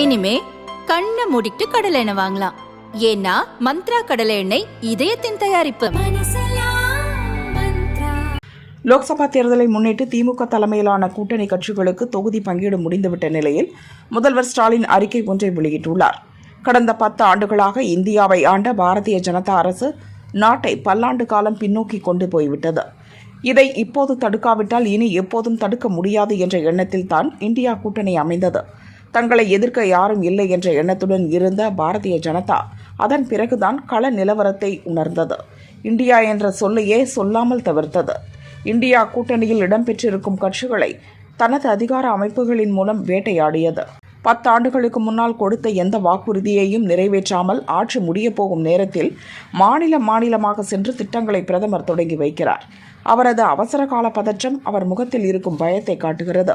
இனிமே கண்ணை மூடிட்டு கடலை எண்ணெய் வாங்கலாம். ஏன்னா மந்த்ரா கடலை எண்ணெய் இதயத்தின் தயாரிப்பு. லோக்சபா தேர்தலை முன்னிட்டு திமுக தலைமையிலான கூட்டணி கட்சிகளுக்கு தொகுதி பங்கீடு முடிந்துவிட்ட நிலையில் முதல்வர் ஸ்டாலின் அறிக்கை ஒன்றை வெளியிட்டுள்ளார். கடந்த பத்து ஆண்டுகளாக இந்தியாவை ஆண்ட பாரதிய ஜனதா அரசு நாட்டை பல்லாண்டு காலம் பின்னோக்கி கொண்டு போய்விட்டது. இதை இப்போது தடுக்காவிட்டால் இனி எப்போதும் தடுக்க முடியாது என்ற எண்ணத்தில் தான் இந்தியா கூட்டணி அமைந்தது. தங்களை எதிர்க்க யாரும் இல்லை என்ற எண்ணத்துடன் இருந்த பாரதிய ஜனதா அதன் பிறகுதான் கள நிலவரத்தை உணர்ந்தது. இந்தியா என்ற சொல்லையே சொல்லாமல் தவிர்த்தது. இந்தியா கூட்டணியில் இடம்பெற்றிருக்கும் கட்சிகளை தனது அதிகார அமைப்புகளின் மூலம் வேட்டையாடியது. பத்தாண்டுகளுக்கு முன்னால் கொடுத்த எந்த வாக்குறுதியையும் நிறைவேற்றாமல் ஆட்சி முடியப் போகும் நேரத்தில் மாநில மாநிலமாக சென்று திட்டங்களை பிரதமர் தொடங்கி வைக்கிறார். அவரது அவசர கால பதற்றம் அவர் முகத்தில் இருக்கும் பயத்தை காட்டுகிறது.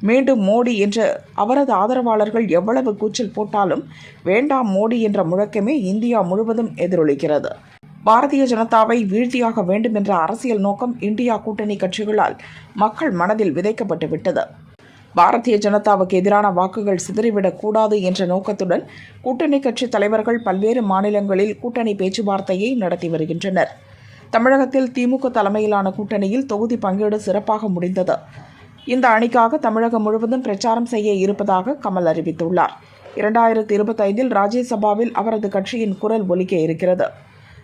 மீண்டும் மோடி என்று அவரது ஆதரவாளர்கள் எவ்வளவு கூச்சல் போட்டாலும் வேண்டாம் மோடி என்ற முழக்கமே இந்தியா முழுவதும் எதிரொலிக்கிறது. பாரதிய ஜனதாவை வீழ்த்தியாக வேண்டும் என்ற அரசியல் நோக்கம் இந்தியா கூட்டணி கட்சிகளால் மக்கள் மனதில் விதைக்கப்பட்டு விட்டது. பாரதிய ஜனதாவுக்கு எதிரான வாக்குகள் சிதறிவிடக் கூடாது என்ற நோக்கத்துடன் கூட்டணி கட்சி தலைவர்கள் பல்வேறு மாநிலங்களில் கூட்டணி பேச்சுவார்த்தையை நடத்தி வருகின்றனர். தமிழகத்தில் திமுக தலைமையிலான கூட்டணியில் தொகுதி பங்கீடு சிறப்பாக முடிந்தது. இந்த அணிக்காக தமிழகம் முழுவதும் பிரச்சாரம் செய்ய இருப்பதாக கமல் அறிவித்துள்ளார். இரண்டாயிரத்தி இருபத்தைந்தில் ராஜ்யசபாவில் அவரது கட்சியின் குரல் ஒலிக்க இருக்கிறது.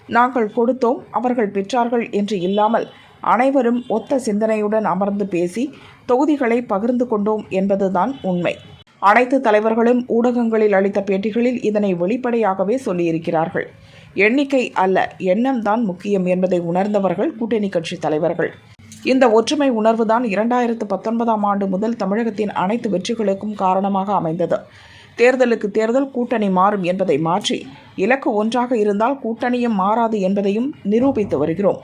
நாங்கள் கொடுத்தோம் அவர்கள் பெற்றார்கள் என்று இல்லாமல் அனைவரும் ஒத்த சிந்தனையுடன் அமர்ந்து பேசி தொகுதிகளை பகிர்ந்து கொண்டோம் என்பதுதான் உண்மை. அனைத்து தலைவர்களும் ஊடகங்களில் அளித்த பேட்டிகளில் இதனை வெளிப்படையாகவே சொல்லியிருக்கிறார்கள். எண்ணிக்கை அல்ல எண்ணம் தான் முக்கியம் என்பதை உணர்ந்தவர்கள் கூட்டணி கட்சி தலைவர்கள். இந்த ஒற்றுமை உணர்வுதான் இரண்டாயிரத்து பத்தொன்பதாம் ஆண்டு முதல் தமிழகத்தின் அனைத்து வெற்றிகளுக்கும் காரணமாக அமைந்தது. தேர்தலுக்கு தேர்தல் கூட்டணி மாறும் என்பதை மாற்றி இலக்கு ஒன்றாக இருந்தால் கூட்டணியும் மாறாது என்பதையும் நிரூபித்து வருகிறோம்.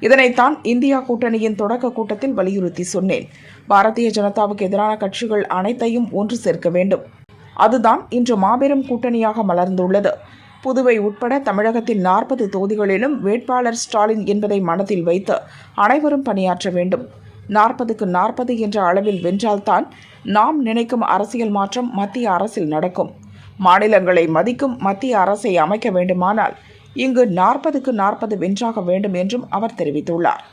இதனைத்தான் இந்தியா கூட்டணியின் தொடக்க கூட்டத்தில் வலியுறுத்தி சொன்னேன். பாரதிய ஜனதாவுக்கு எதிரான கட்சிகள் அனைத்தையும் ஒன்று சேர்க்க வேண்டும். அதுதான் இன்று மாபெரும் கூட்டணியாக மலர்ந்துள்ளது. புதுவை உட்பட தமிழகத்தின் நாற்பது தொகுதிகளிலும் வேட்பாளர் ஸ்டாலின் என்பதை மனதில் வைத்து அனைவரும் பணியாற்ற வேண்டும். நாற்பதுக்கு நாற்பது என்ற அளவில் வென்றால்தான் நாம் நினைக்கும் அரசியல் மாற்றம் மத்திய அரசில் நடக்கும். மாநிலங்களை மதிக்கும் மத்திய அரசை அமைக்க வேண்டுமானால் இங்கு நாற்பதுக்கு நாற்பது வென்றாக வேண்டும் என்றும் அவர் தெரிவித்துள்ளார்.